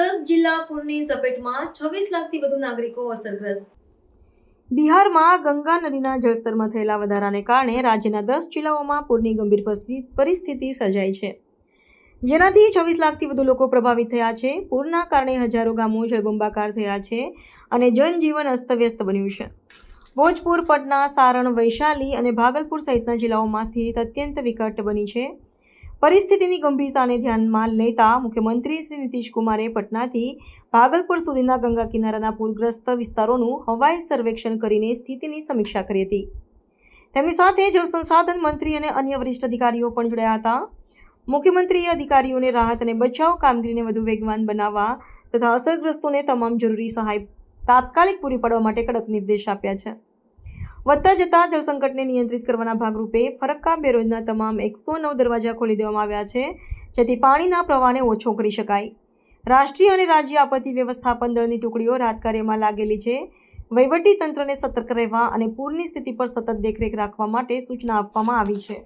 જિલ્લા પૂરની ઝપેટમાં છવ્વીસ લાખથી વધુ નાગરિકો અસરગ્રસ્ત. બિહારમાં ગંગા નદીના જળસ્તરમાં થયેલા વધારાને કારણે રાજ્યના દસ જિલ્લાઓમાં પૂરની ગંભીર પરિસ્થિતિ સર્જાઈ છે. જેનાથી છવ્વીસ લાખથી વધુ લોકો પ્રભાવિત થયા છે. પૂરના કારણે હજારો ગામો જળબંબાકાર થયા છે અને જનજીવન અસ્તવ્યસ્ત બન્યું છે. ભોજપુર, પટના, સારણ, વૈશાલી અને ભાગલપુર સહિતના જિલ્લાઓમાં સ્થિતિ અત્યંત વિકટ બની છે. પરિસ્થિતિની ગંભીરતાને ધ્યાનમાં લેતા મુખ્યમંત્રી શ્રી નીતિશ કુમારે પટનાથી ભાગલપુર સુધીના ગંગા કિનારાના પૂરગ્રસ્ત વિસ્તારોનું હવાઈ સર્વેક્ષણ કરીને સ્થિતિની સમીક્ષા કરી હતી. તેમની સાથે જળ સંસાધન મંત્રી અને અન્ય વરિષ્ઠ અધિકારીઓ પણ જોડાયા હતા. મુખ્યમંત્રીએ અધિકારીઓને રાહત અને બચાવ કામગીરીને વધુ વેગવાન બનાવવા તથા અસરગ્રસ્તોને તમામ જરૂરી સહાય તાત્કાલિક પૂરી પાડવા માટે કડક નિર્દેશ આપ્યા છે. વધતા જતા જળસંકટને નિયંત્રિત કરવાના ભાગરૂપે ફરક્કા બેરોજના તમામ એકસો નવ દરવાજા ખોલી દેવામાં આવ્યા છે, જેથી પાણીના પ્રવાહને ઓછો કરી શકાય. રાષ્ટ્રીય અને રાજ્ય આપત્તિ વ્યવસ્થાપન દળની ટુકડીઓ રાહત કાર્યમાં લાગેલી છે. વહીવટી તંત્રને સતર્ક રહેવા અને પૂરની સ્થિતિ પર સતત દેખરેખ રાખવા માટે સૂચના આપવામાં આવી છે.